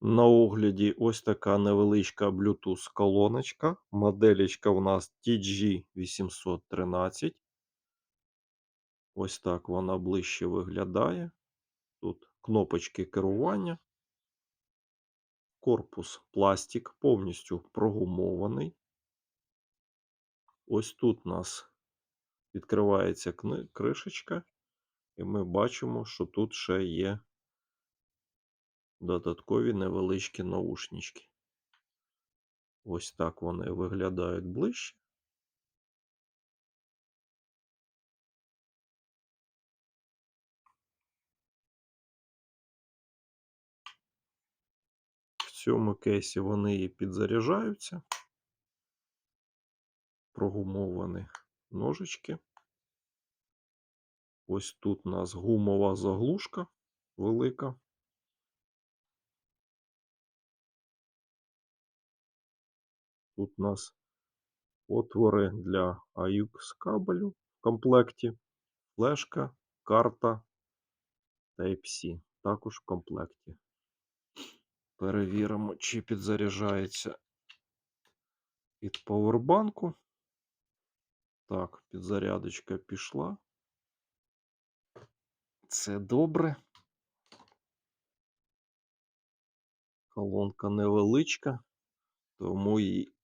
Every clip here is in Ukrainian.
На огляді ось така невеличка Bluetooth колоночка. Моделечка у нас TG813. Ось так вона ближче виглядає. Тут кнопочки керування. Корпус пластик повністю прогумований. Ось тут у нас відкривається кришечка, і ми бачимо, що тут ще є додаткові невеличкі наушнички. Ось так вони виглядають ближче. В цьому кейсі вони і підзаряджаються. Прогумовані ножички. Ось тут у нас гумова заглушка велика. Тут у нас отвори для AUX кабелю в комплекті, флешка, карта Type-C також в комплекті. Перевіримо, чи підзаряджається від павербанку. Так, підзарядочка пішла. Це добре. Колонка невеличка, тому і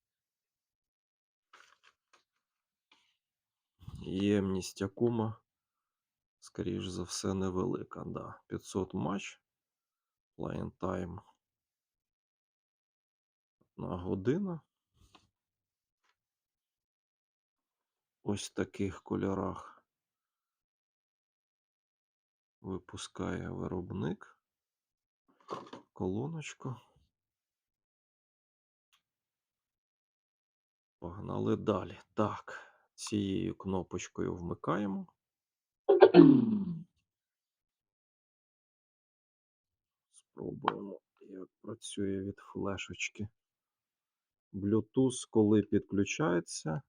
ємність акума, скоріш за все, невелика. Да. 500 матч. Line time на година. Ось в таких кольорах випускає виробник колоночку. Погнали далі. Так, цією кнопочкою вмикаємо. Спробуємо, як працює від флешечки. Bluetooth, коли підключається,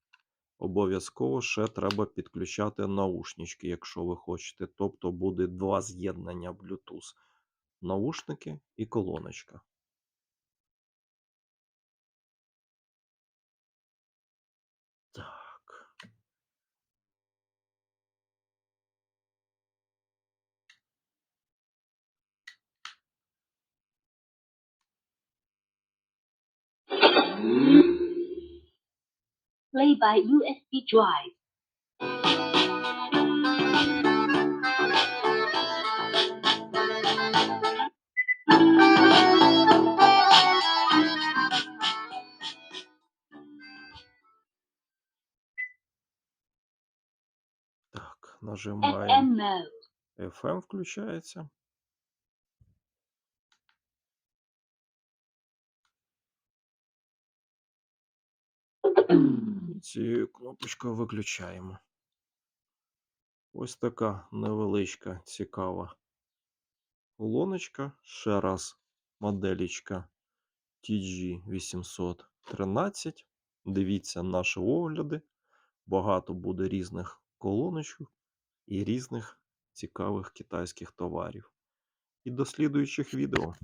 обов'язково ще треба підключати наушнички, якщо ви хочете. Тобто буде два з'єднання Bluetooth. Наушники і колоночка. Play by USB drive. Так, нажимаємо. FM mode. Цією кнопочкою виключаємо. Ось така невеличка, цікава колоночка. Ще раз моделічка TG813. Дивіться наші огляди. Багато буде різних колоночок і різних цікавих китайських товарів. І до слідуючих відео.